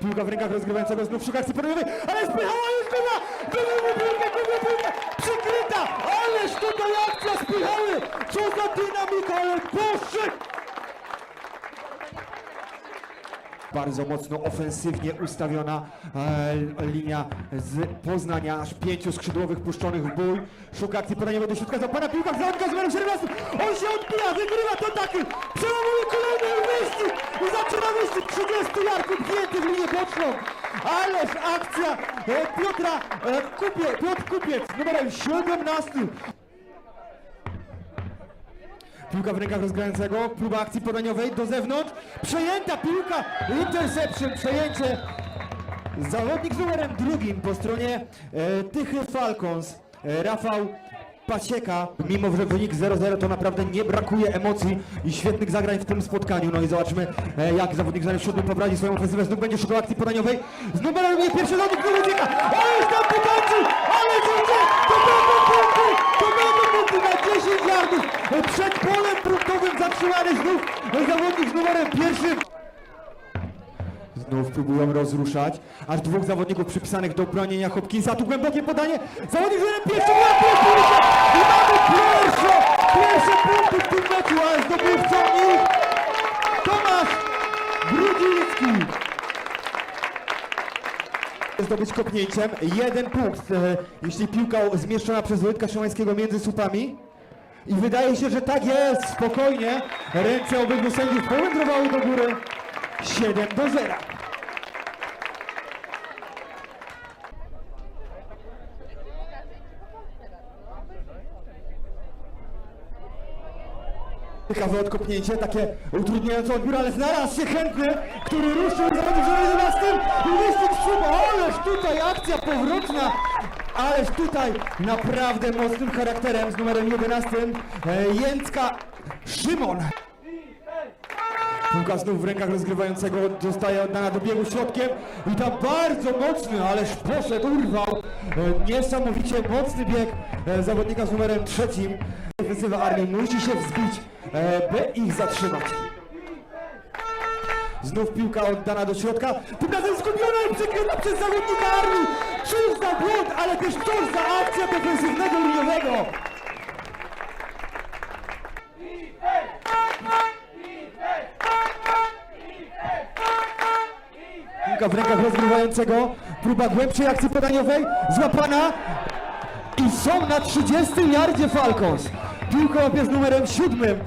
Piłka w rękach rozgrywającego znów szuka poraniowej, ale spychała już góra! Gubił piłkę, gubił piłkę! Przykryta! Ależ tutaj akcja spychały! Co za dynamika, ale! Bardzo mocno ofensywnie ustawiona e, linia z Poznania, aż pięciu skrzydłowych puszczonych w bój. Szuka akcji podaniowej do środka, zapana piłka, zawodnika z numerem 17. On się odbija, wygrywa to taki, przełamuje kolejny wyścig i zaczyna wyścig 30 jarków wgięty w linię boczną. Ależ akcja e, Piotra e, Kupie, Piotr Kupiec numerem 17. Piłka w rękach rozgrającego, próba akcji podaniowej do zewnątrz, przejęta piłka, interception, przejęcie. Zawodnik z numerem drugim po stronie e, Tychy Falcons, e, Rafał Pasieka. Mimo, że wynik 0-0 to naprawdę nie brakuje emocji i świetnych zagrań w tym spotkaniu. No i zobaczmy, e, jak zawodnik z numerem siódmym poprowadzi swoją ofensywę. Znów będzie szukał akcji podaniowej. Z numerem pierwszy zawodnik znowu ucieka. Tam pokończył! Ale idzie! To będą punkty! To będą punkty na 10 yardów! E, Przed polem punktowym zatrzymany znów e, zawodnik z numerem pierwszym. Znów próbują rozruszać. Aż dwóch zawodników przypisanych do bronienia Hopkinsa. Tu głębokie podanie. Zawodnik z numerem pierwszym piłkę. I mamy pierwsze, pierwsze punkty w tym meczu, ale zdobywcą ich Tomasz Brudziński. Zdobyć kopnięciem. Jeden punkt, e, jeśli piłka zmieszczona przez Wojtka Szymańskiego między słupami. I wydaje się, że tak jest, spokojnie. Ręce obydwu sędziów powędrowały do góry. 7 do 0. Ciekawe odkopnięcie, takie utrudniające odbiór, ale znalazł się chętny, który ruszył zawodnik z 11 i w przód. Ależ tutaj akcja powrotna, ależ tutaj naprawdę mocnym charakterem z numerem 11 e, Jęcka Szymon. Piłka znów w rękach rozgrywającego zostaje oddana do biegu środkiem i tam bardzo mocny, ależ poszedł, urwał. E, Niesamowicie mocny bieg e, zawodnika z numerem trzecim. Defensywa armii musi się wzbić, by ich zatrzymać. Znów piłka oddana do środka. Tym razem zgubiona i przykryta przez zawodnika armii. Cóż za błąd, ale też cóż za akcja defensywnego liniowego. Piłka w rękach rozgrywającego. Próba głębszej akcji podaniowej. Złapana. I są na 30 yardzie Falcons. Piłka łapie z numerem 7.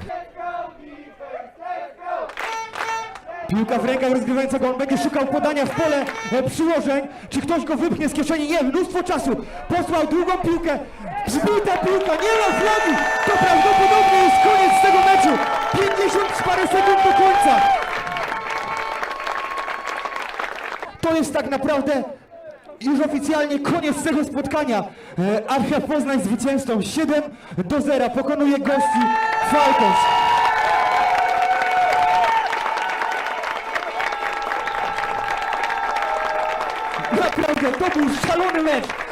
Piłka w rękach rozgrywającego, on będzie szukał podania w pole e, przyłożeń. Czy ktoś go wypchnie z kieszeni? Nie, mnóstwo czasu. Posłał długą piłkę. Zbita piłka, nie ma flagu. To prawdopodobnie jest koniec tego meczu. 50 parę sekund do końca. To jest tak naprawdę już oficjalnie koniec tego spotkania. E, Archia Poznań zwycięzcą 7 do 0 pokonuje gości Falcons. Naprawdę, to był szalony mecz.